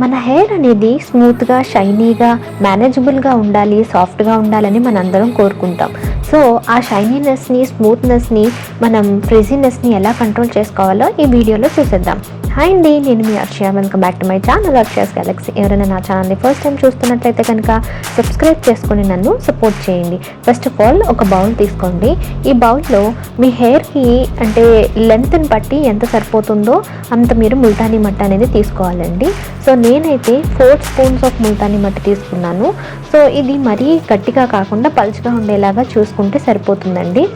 మన హెయిర్ అనేది స్మూత్గా షైనీగా మేనేజబుల్గా ఉండాలి సాఫ్ట్గా ఉండాలని మనందరం కోరుకుంటాం. సో ఆ షైనీనెస్ని స్మూత్నెస్ని మనం ఫ్రిజీనెస్ని ఎలా కంట్రోల్ చేసుకోవాలో ఈ వీడియోలో చూసేద్దాం. హాయ్ అండి నేను మీ Akshaya. Welcome back to my channel Akshaya's galaxy ఎవరైనా నా ఛానల్ని ఫస్ట్ టైం చూస్తున్నట్లయితే కనుక సబ్స్క్రైబ్ చేసుకొని నన్ను సపోర్ట్ చేయండి. ఫస్ట్ ఆఫ్ ఆల్ ఒక బౌల్ తీసుకోండి. ఈ బౌల్లో మీ హెయిర్కి అంటే లెంత్ని బట్టి ఎంత సరిపోతుందో అంత మీరు ముల్తానీ మట్ట అనేది తీసుకోవాలండి. సో నేనైతే ఫోర్ స్పూన్స్ ఆఫ్ ముల్తానీ మట్టి తీసుకున్నాను. సో ఇది మరీ గట్టిగా కాకుండా పలుచగా ఉండేలాగా చూసుకుంటే సరిపోతుందండి.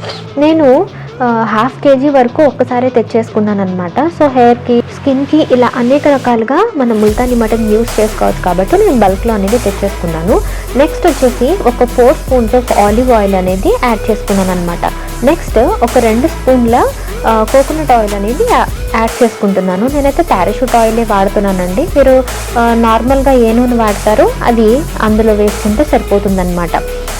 నేను హాఫ్ కేజీ వరకు ఒక్కసారి తెచ్చేసుకున్నాను అనమాట సో హెయిర్కి స్కిన్కి ఇలా అనేక రకాలుగా మనం ముల్తానీ మటన్ యూస్ చేసుకోవచ్చు కాబట్టి నేను బల్క్లో అనేది తెచ్చేసుకున్నాను. నెక్స్ట్ వచ్చేసి ఒక four spoons of olive oil అనేది యాడ్ చేసుకున్నాను అనమాట నెక్స్ట్ ఒక రెండు స్పూన్ల కోకోనట్ ఆయిల్ అనేది యాడ్ చేసుకుంటున్నాను. నేనైతే పారాషూట్ ఆయిలే వాడుతున్నానండి. మీరు నార్మల్గా ఏ నూనె వాడతారో అది అందులో వేసుకుంటే సరిపోతుందన్నమాట.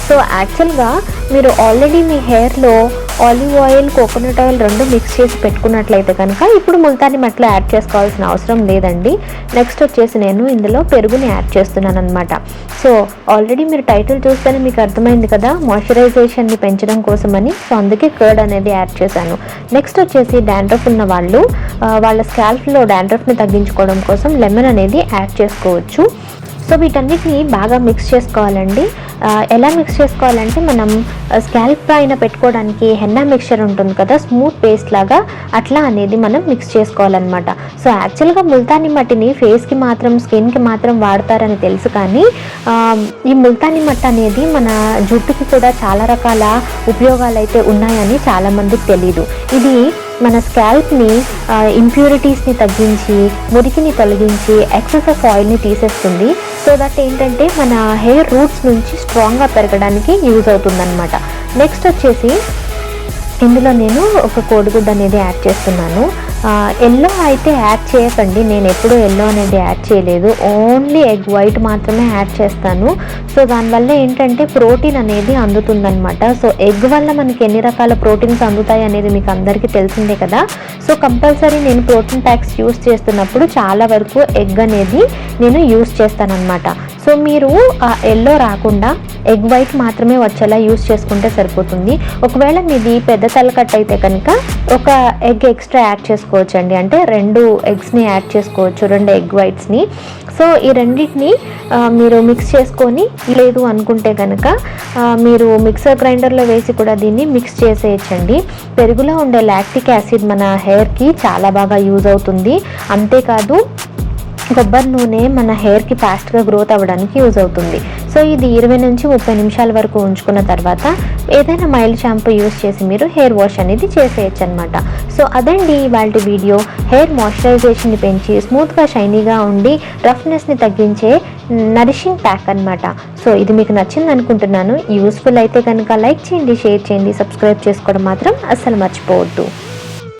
సో యాక్చువల్గా మీరు ఆల్రెడీ మీ హెయిర్లో ఆలివ్ ఆయిల్ కోకోనట్ ఆయిల్ రెండు మిక్స్ చేసి పెట్టుకున్నట్లయితే కనుక ఇప్పుడు ముల్తాని మట్ల యాడ్ చేసుకోవాల్సిన అవసరం లేదండి. నెక్స్ట్ వచ్చేసి నేను ఇందులో పెరుగుని యాడ్ చేస్తున్నాను అనమాట సో ఆల్రెడీ మీరు టైటిల్ చూస్తేనే మీకు అర్థమైంది కదా మాయిశ్చరైజేషన్ని పెంచడం కోసమని. సో అందుకే కర్డ్ అనేది యాడ్ చేశాను. నెక్స్ట్ వచ్చేసి డాండ్రఫ్ ఉన్న వాళ్ళు వాళ్ళ స్కాల్ఫ్లో డాండ్రఫ్ని తగ్గించుకోవడం కోసం లెమన్ అనేది యాడ్ చేసుకోవచ్చు. సో వీటన్నిటిని బాగా మిక్స్ చేసుకోవాలండి. ఎలా మిక్స్ చేసుకోవాలంటే మనం స్కాల్ప్ పైన పెట్టుకోవడానికి హెన్నా మిక్చర్ ఉంటుంది కదా స్మూత్ పేస్ట్ లాగా అట్లా అనేది మనం మిక్స్ చేసుకోవాలన్నమాట. సో యాక్చువల్గా ముల్తాని మట్టిని ఫేస్కి మాత్రం స్కిన్కి మాత్రం వాడతారని తెలుసు కానీ ఈ ముల్తాని మట్టి అనేది మన జుట్టుకి కూడా చాలా రకాల ఉపయోగాలు అయితే ఉన్నాయని చాలామందికి తెలియదు ఇది మన స్కాల్ప్ని ఇంప్యూరిటీస్ని తగ్గించి మురికిని తొలగించి ఎక్సెస్ ఆఫ్ ఆయిల్ని తీసేస్తుంది. సో దట్ ఏంటంటే మన హెయిర్ రూట్స్ నుంచి స్ట్రాంగ్గా పెరగడానికి యూజ్ అవుతుందన్నమాట. నెక్స్ట్ వచ్చేసి ఇందులో నేను ఒక కోడిగుడ్డు అనేది యాడ్ చేస్తున్నాను. ఎల్లో అయితే యాడ్ చేయకండి. నేను ఎప్పుడూ ఎల్లో అనేది యాడ్ చేయలేదు. ఓన్లీ ఎగ్ వైట్ మాత్రమే యాడ్ చేస్తాను. సో దానివల్ల ఏంటంటే ప్రోటీన్ అనేది అందుతుందన్నమాట. సో ఎగ్ వల్ల మనకి ఎన్ని రకాల ప్రోటీన్స్ అందుతాయి అనేది మీకు అందరికీ తెలిసిందే కదా. సో కంపల్సరీ నేను ప్రోటీన్ ప్యాక్స్ యూస్ చేస్తున్నప్పుడు చాలా వరకు ఎగ్ అనేది నేను యూస్ చేస్తానన్నమాట. సో మీరు ఆ ఎల్లో రాకుండా ఎగ్ వైట్ మాత్రమే వచ్చేలా యూస్ చేసుకుంటే సరిపోతుంది. ఒకవేళ మీది పెద్ద తలకట్ అయితే కనుక ఒక ఎగ్ ఎక్స్ట్రా యాడ్ చేసుకోవచ్చు అండి అంటే రెండు ఎగ్స్ని యాడ్ చేసుకోవచ్చు రెండు ఎగ్ వైట్స్ని సో ఈ రెండింటిని మీరు మిక్స్ చేసుకొని లేదు అనుకుంటే కనుక మీరు మిక్సర్ గ్రైండర్లో వేసి కూడా దీన్ని మిక్స్ చేసేయచ్చండి. పెరుగులో ఉండే లాక్టిక్ యాసిడ్ మన హెయిర్కి చాలా బాగా యూజ్ అవుతుంది. అంతేకాదు కొబ్బరి నూనె మన హెయిర్కి ఫాస్ట్గా గ్రోత్ అవ్వడానికి యూజ్ అవుతుంది. సో ఇది ఇరవై నుంచి ముప్పై నిమిషాల వరకు ఉంచుకున్న తర్వాత ఏదైనా మైల్డ్ షాంపూ యూస్ చేసి మీరు హెయిర్ వాష్ అనేది చేసేయచ్చు అనమాట సో అదండి ఇవాళ వీడియో హెయిర్ మాయిశ్చరైజేషన్ని పెంచి స్మూత్గా షైనీగా ఉండి రఫ్నెస్ని తగ్గించే నరిషింగ్ ప్యాక్ అన్నమాట. సో ఇది మీకు నచ్చింది అనుకుంటున్నాను. యూస్ఫుల్ అయితే కనుక లైక్ చేయండి షేర్ చేయండి సబ్స్క్రైబ్ చేసుకోవడం మాత్రం అస్సలు మర్చిపోవద్దు.